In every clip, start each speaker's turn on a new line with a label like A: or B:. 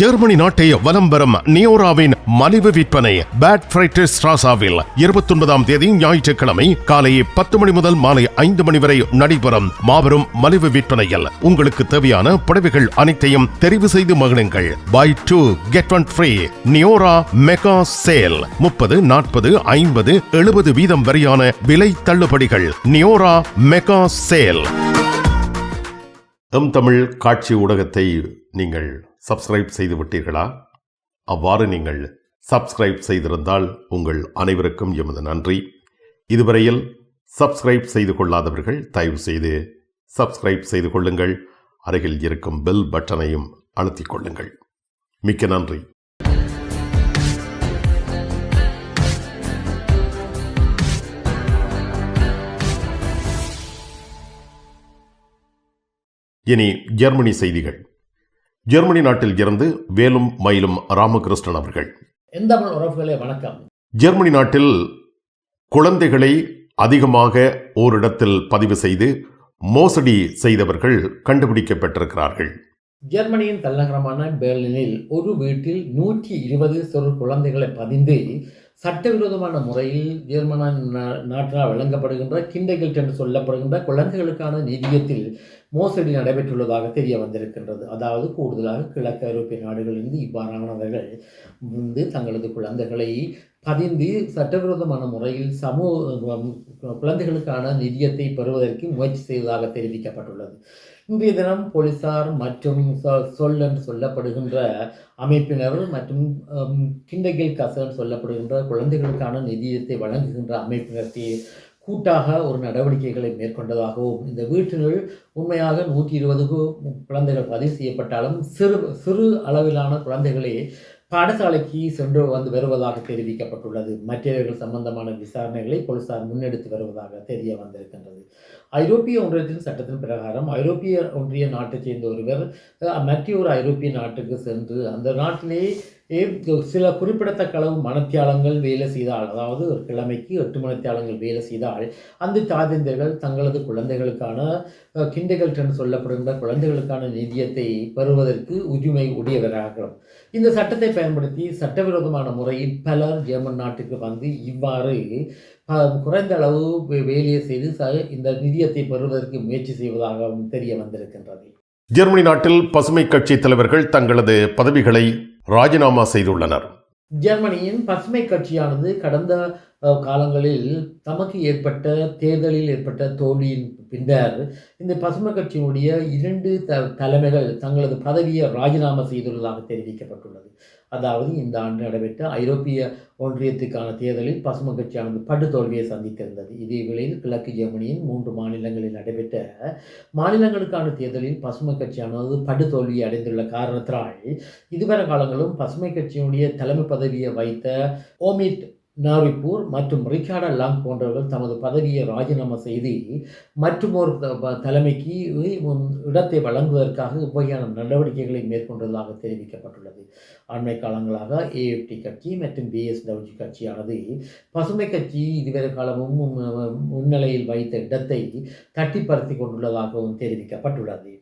A: Germany நாட்டை வலம் வரும் நியோராவின் மலிவு விற்பனை பேட் ஃபிரைட்டர் ஸ்ட்ராசாவில் இருபத்தி ஒன்பதாம் தேதி ஞாயிற்றுக்கிழமை காலை பத்து மணி முதல் மாலை ஐந்து மணி வரை நடைபெறும் மாபெரும் மலிவு விற்பனையில். உங்களுக்கு தேவையான புடவைகள் அனைத்தையும் தெரிவு செய்து மகிழுங்கள். Buy two get one free Neora mega sale. முப்பது நாற்பது ஐம்பது எழுபது வீதம் வரையான விலை தள்ளுபடிகள். Neora mega sale. M Tamil காட்சி ஊடகத்தை நீங்கள் சப்ஸ்கிரைப் செய்து விட்டீர்களா அவ்வாறு நீங்கள் சப்ஸ்கிரைப் செய்திருந்தால் உங்கள் அனைவருக்கும் எமது நன்றி. இதுவரையில் சப்ஸ்கிரைப் செய்து கொள்ளாதவர்கள் தயவு செய்து சப்ஸ்கிரைப் செய்து கொள்ளுங்கள். அருகில் இருக்கும் பெல் பட்டனையும் அழுத்திக் கொள்ளுங்கள். மிக்க நன்றி. இனி ஜெர்மனி செய்திகள். ஜெர்மனி நாட்டில் இருந்து வேலும் மயிலும் ராமகிருஷ்ணன் அவர்கள்.
B: எந்தமிழ் உறவுகளே வணக்கம்.
A: ஜெர்மனி நாட்டில் குழந்தைகளை அதிகமாக ஓரிடத்தில் பதிவு செய்து மோசடி செய்தவர்கள் கண்டுபிடிக்கப்பட்டிருக்கிறார்கள்.
B: ஜெர்மனியின் தலைநகரமான பெர்லினில் ஒரு வீட்டில் நூற்றி இருபது சிறு குழந்தைகளை பதிந்து சட்டவிரோதமான முறையில் ஜெர்மன நா- நாட்டால் வழங்கப்படுகின்ற கிண்டகில்ட் என்று சொல்லப்படுகின்ற குழந்தைகளுக்கான நிதியத்தில் மோசடி நடைபெற்றுள்ளதாக தெரிய வந்திருக்கின்றது. அதாவது கூடுதலாக கிழக்கு ஐரோப்பிய நாடுகளிலிருந்து இவ்வாறானவர்கள் வந்து தங்களது குழந்தைகளை பதிந்து சட்டவிரோதமான முறையில் சமூக குழந்தைகளுக்கான நிதியத்தை பெறுவதற்கு முயற்சி செய்ததாக தெரிவிக்கப்பட்டுள்ளது. இன்றைய தினம் போலீசார் மற்றும் சொ- சொல் என்று சொல்லப்படுகின்ற அமைப்பினர் மற்றும் கிண்டகில் கசன் சொல்லப்படுகின்ற குழந்தைகளுக்கான நிதியத்தை வழங்குகின்ற அமைப்பினர் கூட்டாக ஒரு நடவடிக்கைகளை மேற்கொண்டதாகவும் இந்த வீட்டினுள் உண்மையாக நூற்றி இருபதுக்கு குழந்தைகள் பதிவு செய்யப்பட்டாலும் சிறு சிறு அளவிலான குழந்தைகளே பாடசாலைக்கு சென்று வந்து வருவதாக தெரிவிக்கப்பட்டுள்ளது. மற்றவர்கள் சம்பந்தமான விசாரணைகளை போலீசார் முன்னெடுத்து வருவதாக தெரிய வந்திருக்கின்றது. ஐரோப்பிய ஒன்றியத்தின் சட்டத்தின் பிரகாரம் ஐரோப்பிய ஒன்றிய நாட்டைச் சேர்ந்த ஒருவர் அஹ், மற்றொரு ஐரோப்பிய நாட்டுக்கு சென்று அந்த நாட்டிலே சில குறிப்பிடத்தக்க அளவு மனத்தியாளங்கள் வேலை செய்தால் அதாவது ஒரு கிழமைக்கு எட்டு மனத்தியாளங்கள் வேலை செய்தால் அந்த தாதிந்தர்கள் தங்களது குழந்தைகளுக்கான கிண்டைகள் என்று சொல்லப்படுகின்ற குழந்தைகளுக்கான நிதியத்தை பெறுவதற்கு உரிமை உடையவராகிறோம் இந்த சட்டத்தை பயன்படுத்தி சட்டவிரோதமான முறையில் பலர் ஜெர்மன் நாட்டுக்கு வந்து இவ்வாறு குறைந்த அளவு வேலையை செய்து இந்த நிதியத்தை பெறுவதற்கு முயற்சி செய்வதாகவும் தெரிய வந்திருக்கின்றது.
A: ஜெர்மனி நாட்டில் பசுமை கட்சி தலைவர்கள் தங்களது பதவிகளை ராஜினாமா செய்துள்ளனர்.
B: ஜெர்மனியின் பசுமை கட்சியானது கடந்த காலங்களில் தமக்கு ஏற்பட்ட தேர்தலில் ஏற்பட்ட தோல்வியின் பின்னர் இந்த பசுமை கட்சியினுடைய இரண்டு த தலைமைகள் தங்களது பதவியை ராஜினாமா செய்துள்ளதாக தெரிவிக்கப்பட்டுள்ளது. அதாவது இந்த ஆண்டு நடைபெற்ற ஐரோப்பிய ஒன்றியத்துக்கான தேர்தலில் பசுமை கட்சியானது படு தோல்வியை சந்தித்திருந்தது. இதே வேளையில் கிழக்கு ஜெர்மனியின் மூன்று மாநிலங்களில் நடைபெற்ற மாநிலங்களுக்கான தேர்தலில் பசுமை கட்சியானது படு தோல்வியை அடைந்துள்ள காரணத்தினால் இதுவரை காலங்களும் பசுமை கட்சியினுடைய தலைமை பதவியை வைத்த ஓமிட் நாரிப்பூர் மற்றும் ரிச்சார்ட் லாங் போன்றவர்கள் தமது பதவியை ராஜினாமா செய்து மற்றும் ஒரு தலைமைக்கு இடத்தை வழங்குவதற்காக இவ்வகையான நடவடிக்கைகளை மேற்கொண்டதாக தெரிவிக்கப்பட்டுள்ளது. அண்மை காலங்களாக ஏஎஃப்டி கட்சி மற்றும் பிஎஸ்டபிள்யூ கட்சியானது பசுமை கட்சி இதுவரை காலமும் முன்னிலையில் வைத்த இடத்தை தட்டி கொண்டுள்ளதாகவும் தெரிவிக்கப்பட்டுள்ளது.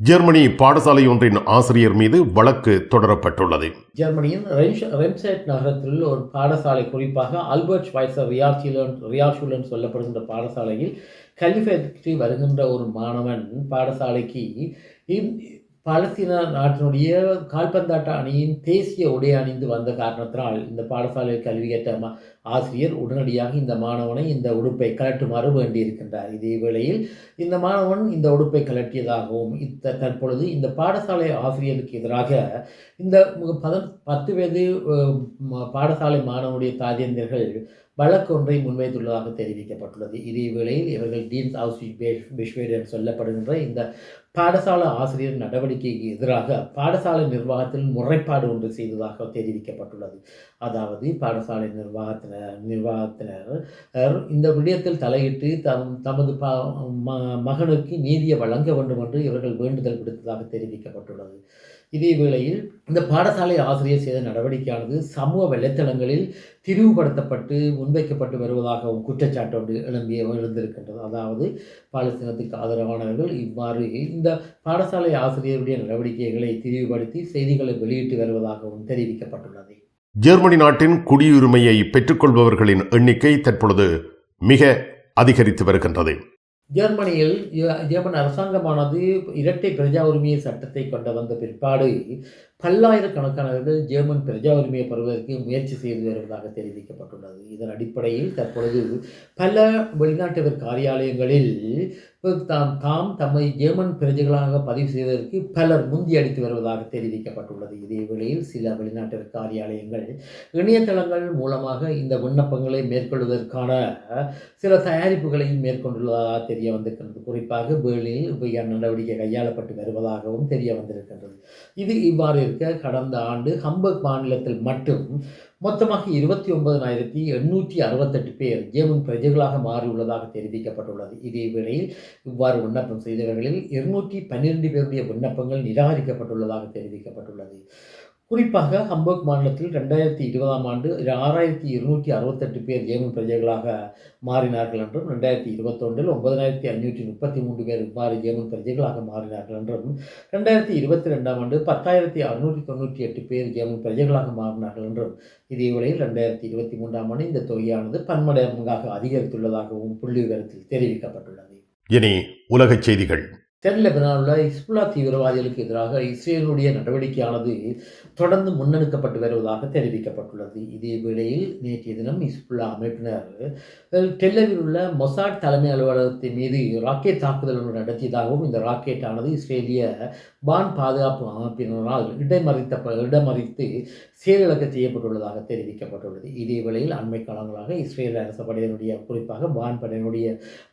A: Germany பாடசாலை ஒன்றின் ஆசிரியர் மீது வழக்கு தொடரப்பட்டுள்ளது.
B: ஜெர்மனியின் ரெம்சேட் ரெம்செட் நகரத்தில் ஒரு பாடசாலை குறிப்பாக ஆல்பர்ட் ஸ்வைசர் ரியாஷிலன் ரியாஷுலன் சொல்லப்படுகின்ற பாடசாலையில் கல்வி வருகின்ற ஒரு மாணவன் பாடசாலைக்கு பாலஸ்தீன நாட்டினுடைய கால்பந்தாட்ட அணியின் தேசிய உடை அணிந்து வந்த காரணத்தினால் இந்த பாடசாலையில் கல்வி கேட்ட ஆசிரியர் உடனடியாக இந்த மாணவனை இந்த உடுப்பை கலட்டுமாறு வேண்டியிருக்கின்றார். இதே வேளையில் இந்த மாணவன் இந்த உடுப்பை கலட்டியதாகவும் இத்த தற்பொழுது இந்த பாடசாலை ஆசிரியருக்கு எதிராக இந்த பத பத்து வயது பாடசாலை மாணவனுடைய தாதியந்தர்கள் வழக்கு ஒன்றை முன்வைத்துள்ளதாக தெரிவிக்கப்பட்டுள்ளது. இதே வேளையில் இவர்கள் டீன்ஸ் ஹவுஸ் பிஷ்வேட் என்று சொல்லப்படுகின்ற இந்த பாடசாலை ஆசிரியர் நடவடிக்கைக்கு எதிராக பாடசாலை நிர்வாகத்தில் முறைப்பாடு ஒன்று செய்ததாக தெரிவிக்கப்பட்டுள்ளது. அதாவது பாடசாலை நிர்வாகத்தினர் நிர்வாகத்தினர் இந்த விடயத்தில் தலையிட்டு தம் தமது ப ம- மகனுக்கு நீதியை வழங்க வேண்டும் என்று இவர்கள் வேண்டுதல் விடுத்ததாக தெரிவிக்கப்பட்டுள்ளது. இதே வேளையில் இந்த பாடசாலை ஆசிரியர் செய்த நடவடிக்கையானது சமூக வலைத்தளங்களில் திரிவுபடுத்தப்பட்டு முன்வைக்கப்பட்டு வருவதாகவும் குற்றச்சாட்டு ஒன்று எழும்பி எழுந்திருக்கின்றது. அதாவது பாலஸ்தீனத்துக்கு ஆதரவானவர்கள் இவ்வாறு இந்த பாடசாலை ஆசிரியருடைய நடவடிக்கைகளை திரிவுபடுத்தி செய்திகளை வெளியிட்டு வருவதாகவும் தெரிவிக்கப்பட்டுள்ளது.
A: ஜெர்மனி நாட்டின் குடியுரிமையை பெற்றுக்கொள்பவர்களின் எண்ணிக்கை தற்பொழுது மிக அதிகரித்து வருகின்றது.
B: ஜெர்மனியில் ஜெர்மன் அரசாங்கமானது இரட்டை பிரஜா உரிமையை சட்டத்தை கொண்டு வந்த பிற்பாடு பல்லாயிரக்கணக்கானவர்கள் ஜெர்மன் பிரஜா உரிமையை பெறுவதற்கு முயற்சி செய்து வருவதாக தெரிவிக்கப்பட்டுள்ளது. இதன் அடிப்படையில் தற்பொழுது பல வெளிநாட்டவர் காரியாலயங்களில் தாம் தாம் தம்மை ஜெர்மன் பிரஜைகளாக பதிவு செய்வதற்கு பலர் முந்தி அடித்து வருவதாக தெரிவிக்கப்பட்டுள்ளது. இதே வேளையில் சில வெளிநாட்டவர் காரியாலயங்கள் இணையதளங்கள் மூலமாக இந்த விண்ணப்பங்களை மேற்கொள்வதற்கான சில தயாரிப்புகளையும் மேற்கொண்டுள்ளதாக தெரிய வந்திருக்கின்றது. குறிப்பாக பேர்லினில் இவ்வையான நடவடிக்கை கையாளப்பட்டு வருவதாகவும் தெரிய வந்திருக்கின்றது. இது இவ்வாறு இருக்க கடந்த ஆண்டு ஹம்பர்க் மாநிலத்தில் மட்டும் மொத்தமாக இருபத்தி ஒன்பதனாயிரத்தி எண்ணூற்றி அறுபத்தெட்டு பேர் ஜேமன் பிரஜைகளாக மாறியுள்ளதாக தெரிவிக்கப்பட்டுள்ளது. இதே வேளையில் இவ்வாறு விண்ணப்பம் செய்தவர்களில் இருநூற்றி பன்னிரெண்டு பேருடைய விண்ணப்பங்கள் நிராகரிக்கப்பட்டுள்ளதாக தெரிவிக்கப்பட்டுள்ளது. குறிப்பாக ஹம்பர்க் மாநிலத்தில் ரெண்டாயிரத்தி இருபதாம் ஆண்டு ஆறாயிரத்தி இருநூற்றி அறுபத்தெட்டு பேர் ஜேமன் பிரஜைகளாக மாறினார்கள் என்றும் ரெண்டாயிரத்தி இருபத்தொன்றில் ஒன்பதாயிரத்தி ஐநூற்றி முப்பத்தி மூன்று பேர் இவ்வாறு ஜேமன் பிரஜைகளாக மாறினார்கள் என்றும் ரெண்டாயிரத்தி இருபத்தி ரெண்டாம் ஆண்டு பத்தாயிரத்தி அறுநூற்றி தொண்ணூற்றி எட்டு பேர் ஜேமன் பிரஜைகளாக மாறினார்கள் என்றும் இதே வேளையில் ரெண்டாயிரத்தி இருபத்தி மூன்றாம் ஆண்டு இந்த தொகையானது பன்மடங்காக அதிகரித்துள்ளதாகவும் புள்ளி விவரத்தில் தெரிவிக்கப்பட்டுள்ளது.
A: இனி உலகச் செய்திகள்.
B: தென் லெபனானில் இஸ்புல்லா தீவிரவாதிகளுக்கு எதிராக இஸ்ரேலுடைய நடவடிக்கையானது தொடர்ந்து முன்னெடுக்கப்பட்டு வருவதாக தெரிவிக்கப்பட்டுள்ளது. இதே வேளையில் நேற்றைய தினம் இஸ்புல்லா அமைப்பினர் டெல்லவில் உள்ள மொசாட் தலைமை அலுவலகத்தின் மீது ராக்கெட் தாக்குதல் ஒன்று நடத்தியதாகவும் இந்த ராக்கெட் ஆனது இஸ்ரேலிய வான் பாதுகாப்பு அமைப்பினரால் இடமறித்த இடமறித்து செயலிழக்க செய்யப்பட்டுள்ளதாக தெரிவிக்கப்பட்டுள்ளது. இதே வேளையில் அண்மை காலங்களாக இஸ்ரேல் அரச படையினுடைய குறிப்பாக வான் படையினுடைய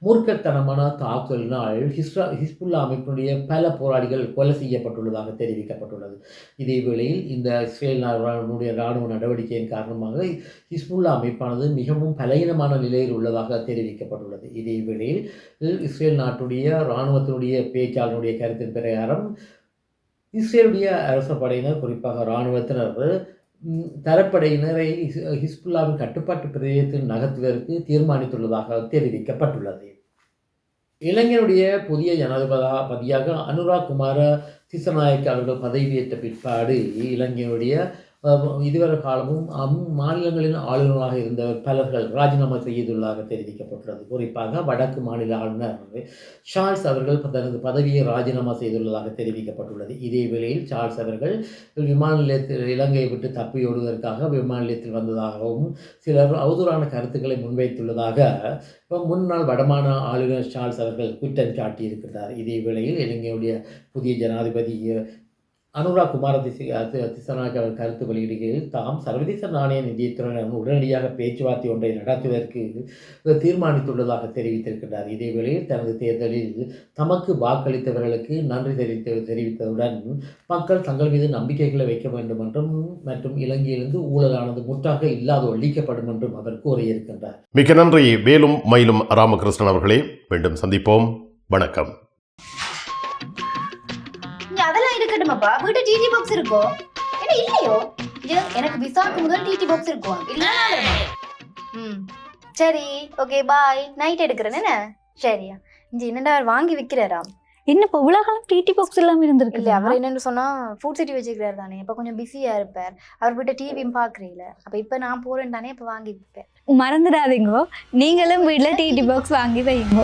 B: மூர்க்கத்தனமான தாக்குதலினால் ஹிஸ்ரா ஹிஸ்புல்லா அமைப்பினுடைய பல போராளிகள் கொலை செய்யப்பட்டுள்ளதாக தெரிவிக்கப்பட்டுள்ளது. இதே வேளையில் இந்த இஸ்ரேல் நாடுடைய இராணுவ நடவடிக்கையின் காரணமாக ஹிஸ்புல்லா அமைப்பானது மிகவும் பலகீனமான நிலையில் உள்ளதாக தெரிவிக்கப்பட்டுள்ளது. இதே வேளையில் இஸ்ரேல் நாட்டுடைய இராணுவத்தினுடைய பேச்சாளருடைய கருத்தின் பிரகாரம் இஸ்ரேலுடைய அரச படையினர் குறிப்பாக இராணுவத்தினர் தரப்படையினரை ஹிஸ்புல்லாவின் கட்டுப்பாட்டு பிரதேசத்தில் நகர்த்துவதற்கு தீர்மானித்துள்ளதாக தெரிவிக்கப்பட்டுள்ளது. இளைஞருடைய புதிய ஜனாதிபதியாக அனுராக் குமார திசநாயக் அவர்கள் பதவியேற்ற பிற்பாடு இலங்கையினுடைய இதுவரை காலமும் மாநிலங்களின் ஆளுநராக இருந்தவர் பலர்கள் ராஜினாமா செய்துள்ளதாக தெரிவிக்கப்பட்டுள்ளது. குறிப்பாக வடக்கு மாநில ஆளுநர் சார்ல்ஸ் அவர்கள் தனது பதவியை ராஜினாமா செய்துள்ளதாக தெரிவிக்கப்பட்டுள்ளது. இதே வேளையில் சார்ல்ஸ் அவர்கள் விமான நிலையத்தில் இலங்கையை விட்டு தப்பியோடுவதற்காக விமான நிலையத்தில் வந்ததாகவும் சிலர் அவதூறான கருத்துக்களை முன்வைத்துள்ளதாக இப்போ முன்னாள் வடமான ஆளுநர் சார்ல்ஸ் அவர்கள் குற்றம் சாட்டியிருக்கிறார். இதே வேளையில் இலங்கையுடைய புதிய ஜனாதிபதி அனுராக் குமார திசி தி- அவர் கருத்து வெளியிடுகையில் தாம் சர்வதேச நாணய நிதியத்துடன் உடனடியாக பேச்சுவார்த்தை ஒன்றை நடத்துவதற்கு தீர்மானித்துள்ளதாக தெரிவித்திருக்கிறார் இதேவேளையில் தனது தேர்தலில் தமக்கு வாக்களித்தவர்களுக்கு நன்றி தெரிவித்த தெரிவித்ததுடன் மக்கள் தங்கள் மீது நம்பிக்கைகளை வைக்க வேண்டும் என்றும் மற்றும் இலங்கையிலிருந்து ஊழலானது முற்றாக இல்லாது ஒழிக்கப்படும் என்றும் அவர் கூறியிருக்கின்றார்.
A: மிக நன்றி. வேலும் மயிலும் ராமகிருஷ்ணன் அவர்களே மீண்டும் சந்திப்போம். வணக்கம்.
C: இருக்கட்டுமாப்பா வீட்டு டிடி பாக்ஸ் இருக்கோ? என்ன இல்லையோ? இது எனக்கு விசாக்கு முதல் டிடி பாக்ஸ் இருக்கும். இல்ல ம். சரி ஓகே பாய் நைட் எடுக்கிறேன் என்ன? சரியா இங்க என்னடா அவர் வாங்கி விக்கிறாராம்
D: என்ன இப்போ இவ்வளவு காலம் டிடி பாக்ஸ் இல்லாம
C: இல்ல
D: இருந்திருக்கு
C: அவர் என்னன்னு சொன்னா ஃபுட் சிட்டி வச்சுக்கிறாரு தானே. இப்ப கொஞ்சம் பிஸியா இருப்பார். அவர் வீட்டை டிவியும் பாக்குறீல அப்ப இப்ப நான் போறேன் தானே இப்ப வாங்கி விப்பேன்.
D: மறந்துடாதீங்க. நீங்களும் வீட்ல டிடி பாக்ஸ் வாங்கி வைங்க.